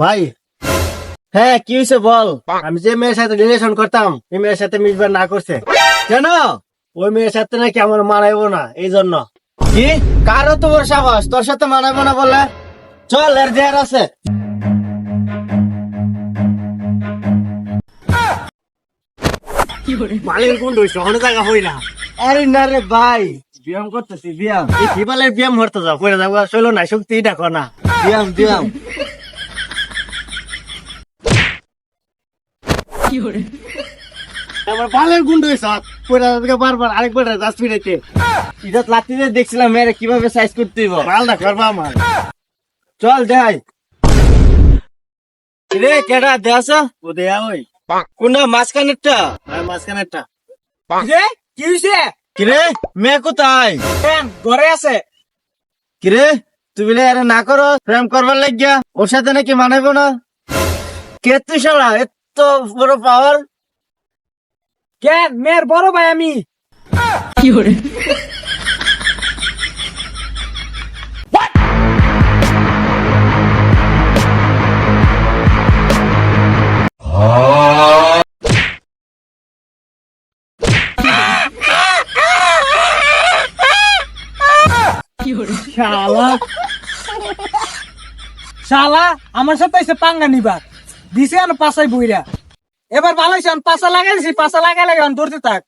ভাই। হ্যাঁ কি হয়েছে বল? আমি যে মেয়ের সাথে রিলেশন করতাম এই মেয়ের সাথে মিশবার না করছে। কেন? ওই মেয়ের সাথে নাকি আমার মানাইবো না এই জন্য কি? কারও তোমার সাহস তোর সাথে মানাবো না বলে চল এর দেয়ার আছে। মালিকের কোন দোষ? অনেক জায়গা হই না? আরে না রে ভাই। ব্যায়াম করতেছি ব্যায়াম। এই কিবালের ব্যায়াম হরতে যাও করে যাব চলো না শক্তি দেখো না। ব্যায়াম ব্যায়াম। আমার বালের গুন্ড হয়েছে পড়ে যাবে বারবার আরেকবার দাস ফিরাইতে এটা লাত্তিতে দেখছিলাম মেয়েরা কীভাবে সাইজ করতে হইব। মালটা করবা আমার। চল রে কেডা দেয়াছ ও দেয়া ওই। কোনটা মাঝখানেরটা? আর মাঝখানেরটা। রে কি হইছে? কিরে? মেয়ে কোথায়? ঘরে আছে। কিরে আরে না করো প্রেম করবার লাগিয়া ওর সাথে নাকি মানাইবো না? কে তুই শালা? এত বড় পাওয়ার কেন মেয়ের বড় ভাই আমি। শালা। শালা আমার সাথে এসে পাঙ্গা নিবার দিছে পাশাই বইরা। এবার ভালো পাশা লাগাইছি পাশা লাগাই লাগাই ধরতে থাক।